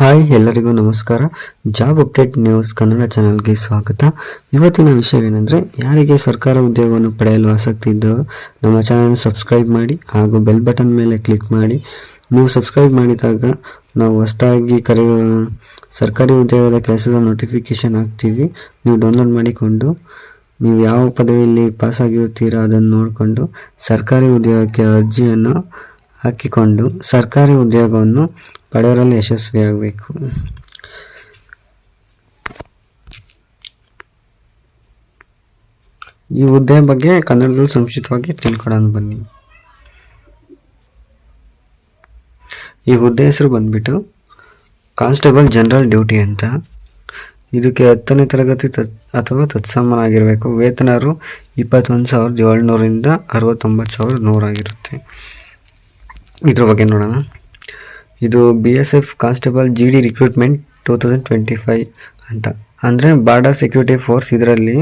Hi ಎಲ್ಲರಿಗೂ ನಮಸ್ಕಾರ. Job update news Kannada ಚಾನಲ್ಗೆ ಸ್ವಾಗತ. ಇವತ್ತಿನ ವಿಷಯವೇನೆಂದರೆ, ಯಾರಿಗೆ ಸರ್ಕಾರ ಉದ್ಯೋಗವನ್ನು ಪಡೆಯಲು ಆಸಕ್ತಿ ಇದ್ದವರು, ನಮ್ಮ ಚಾನಲ್ ಸಬ್ಸ್ಕ್ರೈಬ್ ಮಾಡಿ ಹಾಗೂ ಬೆಲ್ ಬಟನ್ ಮೇಲೆ ಕ್ಲಿಕ್ ಮಾಡಿ. ನೀವು ಸಬ್ಸ್ಕ್ರೈಬ್ ಮಾಡಿದಾಗ ನಾವು ಹೊಸದಾಗಿ ಕರೆ ಸರ್ಕಾರಿ ಉದ್ಯೋಗದ ಕೆಲಸದ ನೋಟಿಫಿಕೇಶನ್ ಹಾಕ್ತೀವಿ. ನೀವು ಡೌನ್ಲೋಡ್ ಮಾಡಿಕೊಂಡು, ನೀವು ಯಾವ ಪದವಿಯಲ್ಲಿ ಪಾಸ್ ಆಗಿರುತ್ತೀರಾ ಅದನ್ನು ನೋಡಿಕೊಂಡು, ಸರ್ಕಾರಿ ಉದ್ಯೋಗಕ್ಕೆ ಅರ್ಜಿಯನ್ನು ಹಾಕಿಕೊಂಡು, ಸರ್ಕಾರಿ ಉದ್ಯೋಗವನ್ನು ಪಡೆಯುವಲ್ಲಿ ಯಶಸ್ವಿಯಾಗಬೇಕು. ಈ ಹುದ್ದೆ ಬಗ್ಗೆ ಕನ್ನಡದಲ್ಲಿ ಸಂಕ್ಷಿಪ್ತವಾಗಿ ತಿಳ್ಕೊಳ್ಳೋಣ ಬನ್ನಿ. ಈ ಹುದ್ದೆ ಹೆಸರು ಬಂದ್ಬಿಟ್ಟು ಕಾನ್ಸ್ಟೇಬಲ್ ಜನರಲ್ ಡ್ಯೂಟಿ ಅಂತ. ಇದಕ್ಕೆ ಹತ್ತನೇ ತರಗತಿ ತತ್ ಅಥವಾ ತತ್ಸಮನಾಗಿರಬೇಕು ವೇತನರು ಇಪ್ಪತ್ತೊಂದು ಸಾವಿರದ ಏಳ್ನೂರಿಂದ ಅರವತ್ತೊಂಬತ್ತು ಸಾವಿರದ ನೂರಾಗಿರುತ್ತೆ. ಇದ್ರ ಬಗ್ಗೆ ನೋಡೋಣ. ಇದು B S F constable G D recruitment two thousand twenty five ಅಂತ. ಅಂದರೆ ಬಾರ್ಡರ್ ಸೆಕ್ಯೂರಿಟಿ ಫೋರ್ಸ್ ಇದರಲ್ಲಿ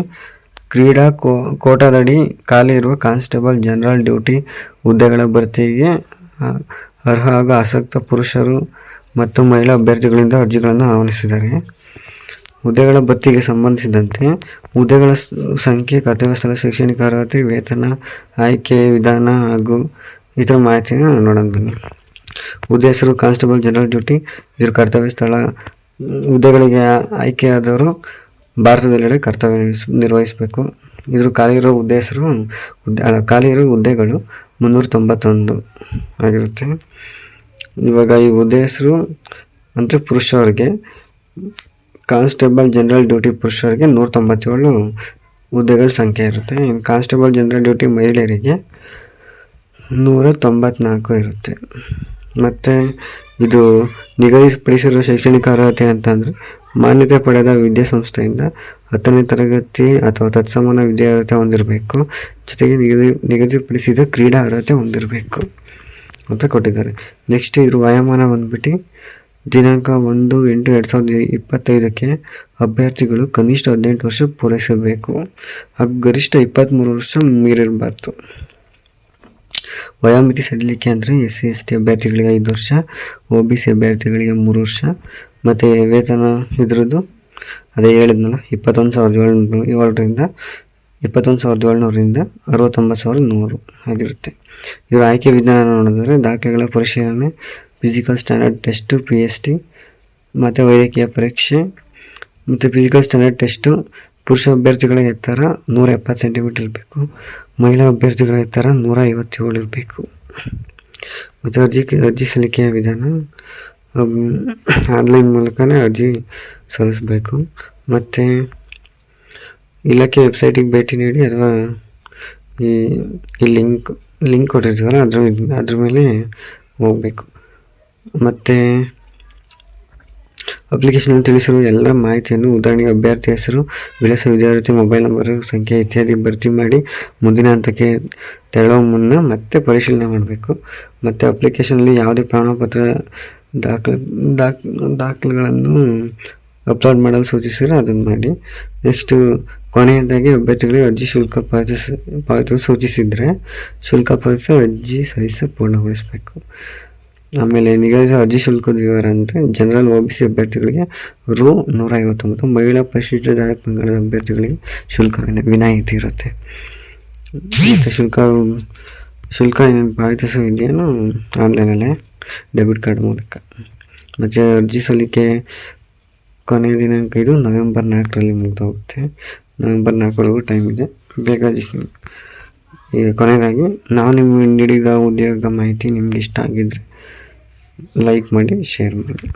ಕ್ರೀಡಾ ಕೋ, ಕೋಟಾದಡಿ ಖಾಲಿ ಇರುವ ಕಾನ್ಸ್ಟೇಬಲ್ ಜನರಲ್ ಡ್ಯೂಟಿ ಹುದ್ದೆಗಳ ಭರ್ತಿಗೆ ಅರ್ಹ ಹಾಗೂ ಆಸಕ್ತ ಪುರುಷರು ಮತ್ತು ಮಹಿಳಾ ಅಭ್ಯರ್ಥಿಗಳಿಂದ ಅರ್ಜಿಗಳನ್ನು ಆಹ್ವಾನಿಸಿದ್ದಾರೆ. ಹುದ್ದೆಗಳ ಭರ್ತಿಗೆ ಸಂಬಂಧಿಸಿದಂತೆ ಹುದ್ದೆಗಳ ಸಂಖ್ಯೆ, ಕರ್ತವ್ಯ ಸ್ಥಳ, ಶೈಕ್ಷಣಿಕ ಅರ್ಹತೆ, ವೇತನ, ಆಯ್ಕೆ ವಿಧಾನ ಹಾಗೂ ಇತರ ಮಾಹಿತಿಯನ್ನು ನೋಡೋಣ. ಬನ್ನಿ ಹುದ್ದೆ ಹೆಸರು ಕಾನ್ಸ್ಟೇಬಲ್ ಜನರಲ್ ಡ್ಯೂಟಿ. ಇದರ ಕರ್ತವ್ಯ ಸ್ಥಳ ಹುದ್ದೆಗಳಿಗೆ ಆಯ್ಕೆಯಾದವರು ಭಾರತದೆಲ್ಲೆಡೆ ಕರ್ತವ್ಯ ನಿರ್ವಹಿಸ್- ನಿರ್ವಹಿಸಬೇಕು. ಇದ್ರ ಖಾಲಿ ಇರೋ ಉದ್ದೇಶರು ಹುದ್ದೆ ಅಲ್ಲ, ಖಾಲಿ ಇರೋ ಹುದ್ದೆಗಳು ಮುನ್ನೂರ ತೊಂಬತ್ತೊಂದು ಆಗಿರುತ್ತೆ. ಇವಾಗ ಈ ಉದ್ದೇಶರು ಅಂದರೆ ಪುರುಷರಿಗೆ ಕಾನ್ಸ್ಟೇಬಲ್ ಜನರಲ್ ಡ್ಯೂಟಿ ಪುರುಷರಿಗೆ ನೂರ ತೊಂಬತ್ತೇಳು ಹುದ್ದೆಗಳ ಸಂಖ್ಯೆ ಇರುತ್ತೆ. ಇನ್ನು ಕಾನ್ಸ್ಟೇಬಲ್ ಜನರಲ್ ಡ್ಯೂಟಿ ಮಹಿಳೆಯರಿಗೆ ನೂರ ತೊಂಬತ್ನಾಲ್ಕು ಇರುತ್ತೆ. ಮತ್ತು ಇದು ನಿಗದಿಪಡಿಸಿರುವ ಶೈಕ್ಷಣಿಕ ಅರ್ಹತೆ ಅಂತಂದರೆ ಮಾನ್ಯತೆ ಪಡೆದ ವಿದ್ಯಾಸಂಸ್ಥೆಯಿಂದ ಹತ್ತನೇ ತರಗತಿ ಅಥವಾ ತತ್ಸಮಾನ ವಿದ್ಯಾರ್ಹತೆ ಹೊಂದಿರಬೇಕು. ಜೊತೆಗೆ ನಿಗದಿ, ನಿಗದಿಪಡಿಸಿದ ಕ್ರೀಡಾ ಅರ್ಹತೆ ಹೊಂದಿರಬೇಕು ಅಂತ ಕೊಟ್ಟಿದ್ದಾರೆ. ನೆಕ್ಸ್ಟ್ ಇದ್ರ ವಯೋಮಾನ ಬಂದ್ಬಿಟ್ಟು ದಿನಾಂಕ ಒಂದು ಎಂಟು ಎರಡು ಸಾವಿರದ ಇಪ್ಪತ್ತೈದಕ್ಕೆ ಅಭ್ಯರ್ಥಿಗಳು ಕನಿಷ್ಠ ಹದಿನೆಂಟು ವರ್ಷ ಪೂರೈಸಬೇಕು. ಹಾಗೂ ಗರಿಷ್ಠ ಇಪ್ಪತ್ತ್ಮೂರು ವರ್ಷ ಮೀರಿರಬಾರ್ದು. ವಯೋಮಿತಿ ಸಡಿಲಿಕೆ ಅಂದರೆ ಎಸ್ ಸಿ, ಎಸ್ ಟಿ ಅಭ್ಯರ್ಥಿಗಳಿಗೆ ಐದು ವರ್ಷ, ಒ ಬಿ ಸಿ ಅಭ್ಯರ್ಥಿಗಳಿಗೆ ಮೂರು ವರ್ಷ. ಮತ್ತು ವೇತನ ಇದ್ರದ್ದು, ಅದೇ ಹೇಳಿದ್ನಲ್ಲ, ಇಪ್ಪತ್ತೊಂದು ಸಾವಿರದ ಏಳ್ನೂರು, ಏಳರಿಂದ, ಇಪ್ಪತ್ತೊಂದು ಸಾವಿರದ ಏಳ್ನೂರಿಂದ ಅರವತ್ತೊಂಬತ್ತು ಸಾವಿರದ ನೂರು ಆಗಿರುತ್ತೆ. ಇದರ ಆಯ್ಕೆ ವಿಧಾನ ನೋಡಿದ್ರೆ ದಾಖಲೆಗಳ ಪರಿಶೀಲನೆ physical standard test P S T ಮತ್ತು ವೈದ್ಯಕೀಯ ಪರೀಕ್ಷೆ, ಮತ್ತು ಫಿಸಿಕಲ್ ಸ್ಟ್ಯಾಂಡರ್ಡ್ ಟೆಸ್ಟು ಪುರುಷ ಅಭ್ಯರ್ಥಿಗಳ ಎತ್ತರ ನೂರ ಎಪ್ಪತ್ತು ಸೆಂಟಿಮೀಟರ್ ಇರಬೇಕು. ಮಹಿಳಾ ಅಭ್ಯರ್ಥಿಗಳ ಎತ್ತರ ನೂರ ಐವತ್ತೇಳು ಇರಬೇಕು. ಮತ್ತು ಅರ್ಜಿ ಅರ್ಜಿ ಸಲ್ಲಿಕೆಯ ವಿಧಾನ ಆನ್ಲೈನ್ ಮೂಲಕನೇ ಅರ್ಜಿ ಸಲ್ಲಿಸಬೇಕು. ಮತ್ತು ಇಲಾಖೆ ವೆಬ್ಸೈಟಿಗೆ ಭೇಟಿ ನೀಡಿ ಅಥವಾ ಈ ಈ ಲಿಂಕ್ ಲಿಂಕ್ ಕೊಟ್ಟಿರ್ತೀವಲ್ಲ, ಅದ್ರ ಅದ್ರ ಮೇಲೆ ಹೋಗಬೇಕು. ಮತ್ತು ಅಪ್ಲಿಕೇಶನಲ್ಲಿ ತಿಳಿಸಿರುವ ಎಲ್ಲ ಮಾಹಿತಿಯನ್ನು ಉದಾಹರಣೆಗೆ ಅಭ್ಯರ್ಥಿ ಹೆಸರು, ವಿಳಾಸ, ವಿದ್ಯಾರ್ಥಿ ಮೊಬೈಲ್ ನಂಬರ್ ಸಂಖ್ಯೆ ಇತ್ಯಾದಿ ಭರ್ತಿ ಮಾಡಿ ಮುಂದಿನ ಹಂತಕ್ಕೆ ತೆರಳುವ ಮುನ್ನ ಮತ್ತೆ ಪರಿಶೀಲನೆ ಮಾಡಬೇಕು. ಮತ್ತು ಅಪ್ಲಿಕೇಶನಲ್ಲಿ ಯಾವುದೇ ಪ್ರಮಾಣಪತ್ರ ದಾಖಲೆ, ದಾಖ, ದಾಖಲೆಗಳನ್ನು ಅಪ್ಲೋಡ್ ಮಾಡಲು ಸೂಚಿಸಿದರೆ ಅದನ್ನು ಮಾಡಿ. ನೆಕ್ಸ್ಟು ಕೊನೆಯದಾಗಿ ಅಭ್ಯರ್ಥಿಗಳಿಗೆ ಅರ್ಜಿ ಶುಲ್ಕ ಪಾವತಿಸ, ಪಾವತಿಸಲು ಸೂಚಿಸಿದರೆ ಶುಲ್ಕ ಪಾವತಿಸಿ ಅರ್ಜಿ ಸಹಿಸ ಪೂರ್ಣಗೊಳಿಸಬೇಕು. ಆಮೇಲೆ ನಿಗದಿತ ಅರ್ಜಿ ಶುಲ್ಕದ ವಿವರ ಅಂದರೆ ಜನರಲ್ ಒ ಬಿ ಸಿ ಅಭ್ಯರ್ಥಿಗಳಿಗೆ ರು ನೂರ ಐವತ್ತೊಂಬತ್ತು ಮಹಿಳಾ ಪರಿಶಿಷ್ಟ ಜಾತಿ ಪಂಗಡದ ಅಭ್ಯರ್ಥಿಗಳಿಗೆ ಶುಲ್ಕ ವಿನ- ವಿನಾಯಿತಿ ಇರುತ್ತೆ. ಮತ್ತು ಶುಲ್ಕ ಶುಲ್ಕ ಏನೇನು ಪಾವತಿಸೋ ವಿದ್ಯೆಯನ್ನು ಆನ್ಲೈನಲ್ಲೇ ಡೆಬಿಟ್ ಕಾರ್ಡ್ ಮೂಲಕ. ಮತ್ತು ಅರ್ಜಿ ಸಲ್ಲಿಕೆ ಕೊನೆಯ ದಿನಾಂಕ ಇದು ನವೆಂಬರ್ ನಾಲ್ಕರಲ್ಲಿ ಮುಗಿದೋಗುತ್ತೆ. ನವೆಂಬರ್ ನಾಲ್ಕರವರೆಗೂ ಟೈಮ್ ಇದೆ. ಬೇಗ ಈಗ ಕೊನೆಯದಾಗಿ ನಾವು ನಿಮಗೆ ನೀಡಿದ ಉದ್ಯೋಗ ಮಾಹಿತಿ ನಿಮ್ಗೆ ಇಷ್ಟ ಆಗಿದ್ದರೆ ಲೈಕ್ ಮಾಡಿ ಶೇರ್ ಮಾಡಿ.